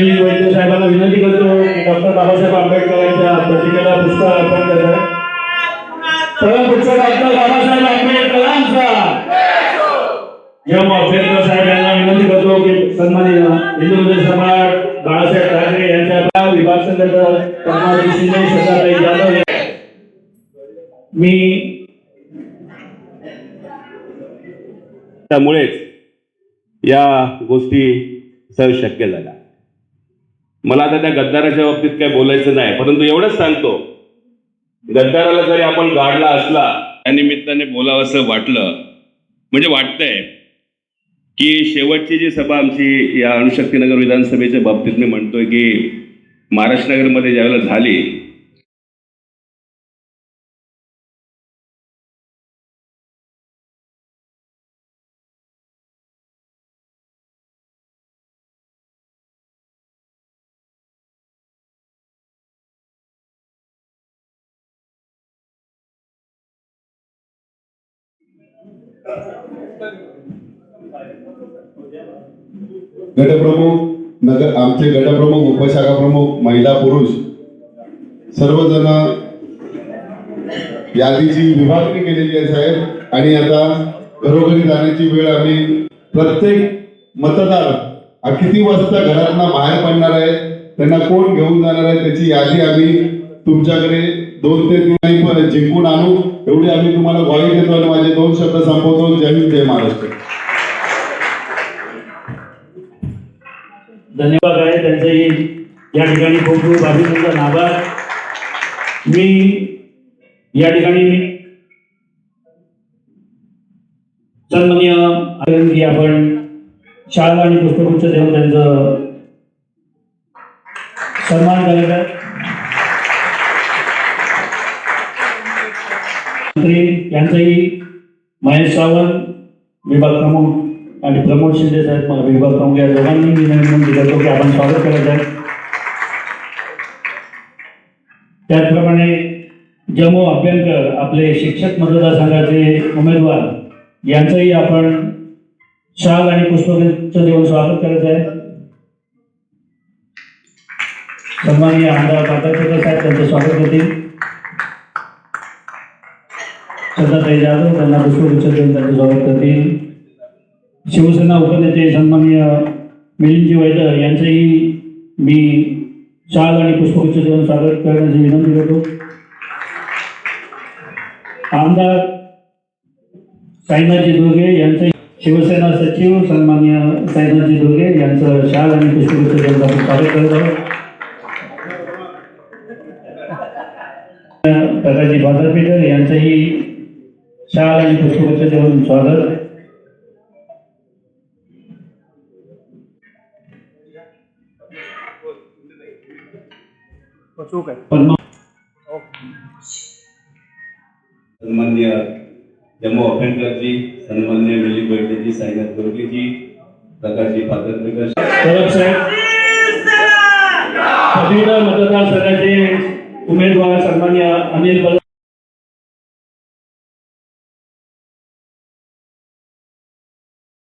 मी वैद्य साहेबांना विनंती करतो की डॉक्टर बाबासाहेब आंबेडकरांच्या प्रतिमेला पुष्प अर्पण करतात परमपूज्य डॉक्टर बाबासाहेब आंबेडकरांचा. एम आंबेडकर साहेब यांना विनंती करतो की सन्माननीय हिंदू मुस्लिम सम्राट बाळासाहेब ठाकरे यांच्या विभाग संघटना यादव मी त्यामुळेच या गोष्टी सहज शक्य झाल्या. मला आता त्या गद्दाराच्या बाबतीत काय बोलायचं नाही. परंतु एवढंच सांगतो गद्दाराला जरी आपण गाडला असला त्या निमित्ताने बोलावं असं वाटलं म्हणजे वाटतंय की शेवटची जी सभा आमची या अणुशक्तीनगर विधानसभेच्या बाबतीत मी म्हणतोय की महाराष्ट्रनगरमध्ये ज्यावेळेला झाली गटप्रमुख नगर आमचे गटप्रमुख उपशाखा प्रमुख महिला पुरुष सर्वजण यादीची विभागणी केलेली आहे साहेब. आणि आता घरोघरी जाण्याची वेळ आम्ही प्रत्येक मतदार हा किती वाजता घरातना बाहेर पडणार आहे त्यांना कोण घेऊन जाणार आहे त्याची यादी आम्ही तुमच्याकडे दोन ते तीन जिंकून आणू. एवढी आम्ही तुम्हाला ग्वाही देतो आणि माझे दोन शब्द संपवतो. जय हिंद जय महाराष्ट्र. धन्यवाद आहे त्यांचंही. या ठिकाणी खूप खूप अभिनंदन आभार मी या ठिकाणी सन्मान्य आनंद आपण शाळा आणि पुष्पगुच्छ देऊन त्यांचं सन्मान करायचा मंत्री यांचंही महेश सावंत विभाग प्रमुख आणि प्रमोद शिंदे साहेब मला विभाग प्रमुख या दोघांनी मी विनंती करतो की आपण स्वागत करत आहे. त्याचप्रमाणे जम्मू अभ्यंकर आपले शिक्षक मतदारसंघाचे उमेदवार यांचंही आपण शाल आणि पुष्पगुच्छ देऊन स्वागत करत आहे. सन्माननीय आमदार पाटकर साहेब त्यांचं स्वागत करतील. श्रद्धाताई जाधव त्यांना पुष्पगुच्छ देऊन त्यांचं स्वागत करतील. शिवसेना उपनेते सन्माननीय मिलिंदजी वैद्य यांचंही मी शाल आणि पुष्पगुच्छ देऊन स्वागत करण्याची विनंती करतो. आमदार साईनाथजी दुर्गे यांचं शिवसेना सचिव सन्मान्य साईनाथजी दुर्गे यांचं शाल आणि पुष्पगुच्छ देऊन आपण स्वागत करत आहोत. प्रकाशजी बाजारपेठर यांचंही शाल आणि जेवण स्वागत. सन्मान्य जम्मू अभ्यंकरजी सन्मान्य मिली बैठेजी साईनाथ गोरखेजी प्रकाशजी पात्रकर मतदारसंघाचे उमेदवार सन्मान्य अनिल